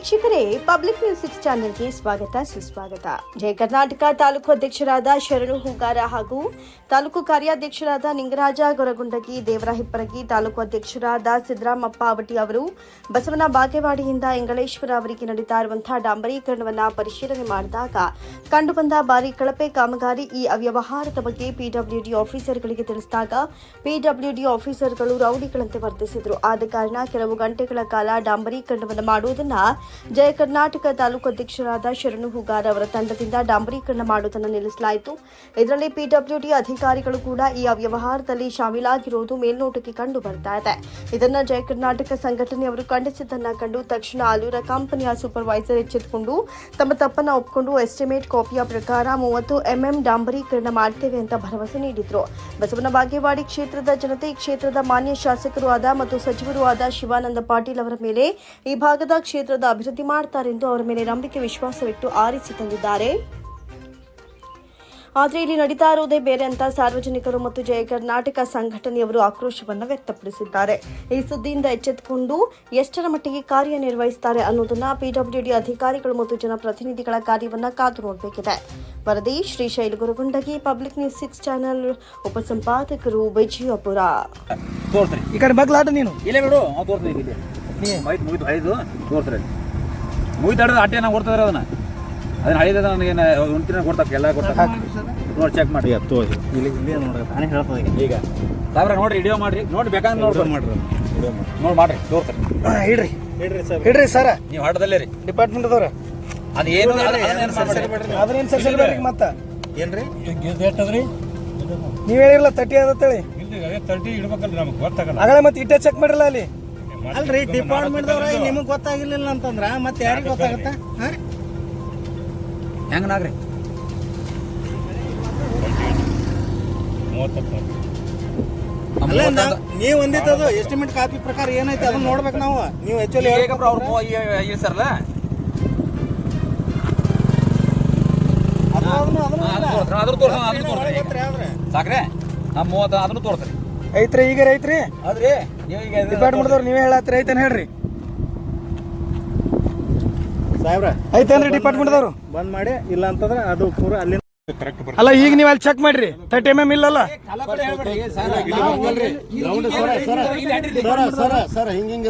ವೀಕ್ಷಕರೇ public news six ಚಾನೆಲ್ಗೆ ಸ್ವಾಗತ, ಸುಸ್ವಾಗತ. ಜಯ ಕರ್ನಾಟಕ ತಾಲೂಕು ಅಧ್ಯಕ್ಷರಾದ ಶರಣು ಹೂಗಾರ ಹಾಗೂ ತಾಲೂಕು ಕಾರ್ಯಾಧ್ಯಕ್ಷರಾದ ನಿಂಗರಾಜ ಗೊರಗುಂಡಗಿ, ದೇವರ ಹಿಪ್ಪರಗಿ, ತಾಲೂಕು ಅಧ್ಯಕ್ಷರಾದ ಸಿದ್ದರಾಮಪ್ಪ ಅವಟಿ ಅವರು ಬಸವನ ಬಾಗೇವಾಡಿಯಿಂದ ಎಂಗಳೇಶ್ವರ ಅವರಿಗೆ ನಡೀತಾ ಇರುವಂತಹ ಡಾಂಬರೀಕರಣವನ್ನು ಪರಿಶೀಲನೆ ಮಾಡಿದಾಗ ಕಂಡುಬಂದ ಬಾರಿ ಕಳಪೆ ಕಾಮಗಾರಿ ಈ ಅವ್ಯವಹಾರದ ಬಗ್ಗೆ ಪಿಡಬ್ಲ್ಯೂಡಿ ಆಫೀಸರ್ಗಳಿಗೆ ತಿಳಿಸಿದಾಗ ಪಿಡಬ್ಲ್ಯೂಡಿ ಆಫೀಸರ್ಗಳು ರೌಡಿಗಳಂತೆ ವರ್ತಿಸಿದರು. ಆದ ಕಾರಣ ಕೆಲವು ಗಂಟೆಗಳ ಕಾಲ ಡಾಂಬರೀಕರಣವನ್ನು ಮಾಡುವುದನ್ನ ಜಯ ಕರ್ನಾಟಕ ತಾಲೂಕು ಅಧ್ಯಕ್ಷರಾದ ಶರಣು ಹುಗಾರ್ ಅವರ ತಂಡದಿಂದ ಡಾಂಬರೀಕರಣ ಮಾಡುವುದನ್ನು ನಿಲ್ಲಿಸಲಾಯಿತು. ಇದರಲ್ಲಿ ಪಿಡಬ್ಲ್ಯೂಡಿ ಅಧಿಕಾರಿಗಳು ಕೂಡ ಈ ಅವ್ಯವಹಾರದಲ್ಲಿ ಶಾಮೀಲಾಗಿರುವುದು ಮೇಲ್ನೋಟಕ್ಕೆ ಕಂಡು ಬರ್ತಾ ಇದೆ. ಇದನ್ನ ಜಯ ಕರ್ನಾಟಕ ಸಂಘಟನೆಯವರು ಖಂಡಿಸಿದ್ದನ್ನ ಕಂಡು ತಕ್ಷಣ ಆಲೂರ ಕಂಪನಿಯ ಸೂಪರ್ವೈಸರ್ ಎಚ್ಚೆತ್ತುಕೊಂಡು ತಮ್ಮ ತಪ್ಪನ್ನ ಒಪ್ಪಿಕೊಂಡು ಎಸ್ಟಿಮೇಟ್ ಕಾಪಿಯ ಪ್ರಕಾರ ಮೂವತ್ತು ಎಂಎಂ ಡಾಂಬರೀಕರಣ ಮಾಡ್ತೇವೆ ಅಂತ ಭರವಸೆ ನೀಡಿದ್ರು. ಬಸವನ ಬಾಗೇವಾಡಿ ಕ್ಷೇತ್ರದ ಜನತೆ ಈ ಕ್ಷೇತ್ರದ ಮಾನ್ಯ ಶಾಸಕರು ಆದ ಮತ್ತು ಸಚಿವರು ಆದ ಶಿವಾನಂದ ಪಾಟೀಲ್ ಅವರ ಮೇಲೆ ಈ ಭಾಗದ ಕ್ಷೇತ್ರದ ಅಭಿವೃದ್ಧಿ ಮಾಡ್ತಾರೆಂದು ಅವರ ಮೇಲೆ ನಂಬಿಕೆ ವಿಶ್ವಾಸವಿಟ್ಟು ಆರಿಸಿ ತಂದಿದ್ದಾರೆ. ಆದರೆ ಇಲ್ಲಿ ನಡೀತಾ ಇರುವುದೇ ಬೇರೆ ಅಂತ ಸಾರ್ವಜನಿಕರು ಮತ್ತು ಜಯ ಕರ್ನಾಟಕ ಸಂಘಟನೆಯವರು ಆಕ್ರೋಶವನ್ನು ವ್ಯಕ್ತಪಡಿಸಿದ್ದಾರೆ. ಈ ಸುದ್ದಿಯಿಂದ ಎಚ್ಚೆತ್ತುಕೊಂಡು ಎಷ್ಟರ ಮಟ್ಟಿಗೆ ಕಾರ್ಯನಿರ್ವಹಿಸುತ್ತಾರೆ ಅನ್ನೋದನ್ನ ಪಿಡಬ್ಲ್ಯೂಡಿ ಅಧಿಕಾರಿಗಳು ಮತ್ತು ಜನಪ್ರತಿನಿಧಿಗಳ ಕಾರ್ಯವನ್ನು ಕಾದು ನೋಡಬೇಕಿದೆ. ವರದಿ Shrishail Gurugundagi Public News six channel ಉಪಸಂಪಾದಕರು Vijayapura. ಈ ಕಡೆ ಬಗ್ಲಾಟ ನೀನು. ಇಲ್ಲೇ ಬಿಡು ಅವ್ನು ತಡೆದ ಆಟ ನಾವು ಕೊಡ್ತಾರೆ ಅದನ್ನ. ಅದನ್ನ ಹೈದ ನನಗೆ ಒಂಟಿನ ಕೊಡ್ತಾರೆ ಎಲ್ಲ ಕೊಡ್ತಾರೆ ನೋಡಿ ಚೆಕ್ ಮಾಡಿ. ತೋರಿ ಇಲ್ಲಿ ಇಲ್ಲಿ ನೋಡ್ರಿ ನಾನೇ ಹೇಳ್ತದೆ ಈಗ ಈಗ. ಸಾವಿರ ನೋಡ್ರಿ ವಿಡಿಯೋ ಮಾಡ್ರಿ. ನೋಡಿ ಬೇಕಾದ್ರೆ ನೋಡ್ಕೊಂಡು ಮಾಡ್ರಿ ವಿಡಿಯೋ ಮಾಡಿ ನೋಡಿ ಮಾಡ್ರಿ ತೋರ್ತಾರೆ ಇಡ್ರಿ. ಇಡ್ರಿ ಸರ್. ಇಡ್ರಿ ಸರ್. ನೀವು ಹಾಡದಲ್ಲೇ ರೀ. ಡಿಪಾರ್ಟ್ಮೆಂಟ್ ಅದವ್ರ ಅದು ಏನು ಅದ್ರೇನು ಸರ್ ಸರ್ ಸರ್ಸಲ್ಬೇಡ್ರಿ ಮತ್ತ. ಏನ್ರಿ? ನೀವು ಹೇಳಿರಲ್ಲ ತರ್ಟಿ ಅದತ್ತೇಳಿ ತರ್ಟಿ ಇಡ್ಬೇಕಲ್ರಿ ನಮಗೆ ಗೊತ್ತಾಗಲ್ಲ. ಆಗಲೇ ಮತ್ತೆ ಇಟ್ಟೆ ಚೆಕ್ ಮಾಡಿರಲ್ಲ ಅಲ್ಲಿ. ಅಲ್ರಿ ಡಿಪಾರ್ಟ್ಮೆಂಟ್ ಅವ್ರ ನಿಮಗೆ ಗೊತ್ತಾಗಿರ್ಲಿಲ್ಲ ಅಂತಂದ್ರ ಮತ್ತೆ ಯಾರಿಗೆ ಗೊತ್ತಾಗತ್ತ? ಹೆಂಗ ನಾಗ್ರಿ? ನೀವು ಒಂದಿತ್ತದು ಎಸ್ಟಿಮೇಟ್ ಕಾಪಿ ಪ್ರಕಾರ ಏನೈತೆ ಅದನ್ನ ನೋಡ್ಬೇಕು ನಾವು. ನೀವು ಆಕ್ಚುಲಿ ಅವ್ರು ಇಳಿಸಾರಲ್ಲ ಅದ್ರ ತೋರ್ಸ ಅದ್ರ ತೋರ್ಸ್ರಿ ಸಾಕ್ರೆ? ನಮ್ಮ ಮೂವತ್ತು ಅದನ್ನು ತೋರ್ಸ್ರಿ. ಐತ್ರಿ ಈಗ ರೈತ್ರಿ? ಅದ್ರಿ ನೀವು ಈಗ ಡಿಪಾರ್ಟ್ಮೆಂಟ್ ಅವ್ರು ನೀವೇ ಹೇಳತ್ರಿ ಐತೇನ್ ಹೇಳ್ರಿ. ಸಾಹೇಬ್ರ ಐತೇನ್ರಿ ಡಿಪಾರ್ಟ್ಮೆಂಟ್ ಅವರು ಬಂದ್ ಮಾಡಿ ಇಲ್ಲ ಅಂತಂದ್ರೆ ಅದು ಪೂರ ಅಲ್ಲಿ ಕರೆಕ್ಟ್ ಅಲ್ಲ ಈಗ ನೀವ್ ಅಲ್ಲಿ ಚೆಕ್ ಮಾಡ್ರಿ ತರ್ಟಿ ಎಂ ಎಂ ಇಲ್ಲಲ್ಲ ಸರ ಸರ ಸರ ಹಿಂಗಿಂಗ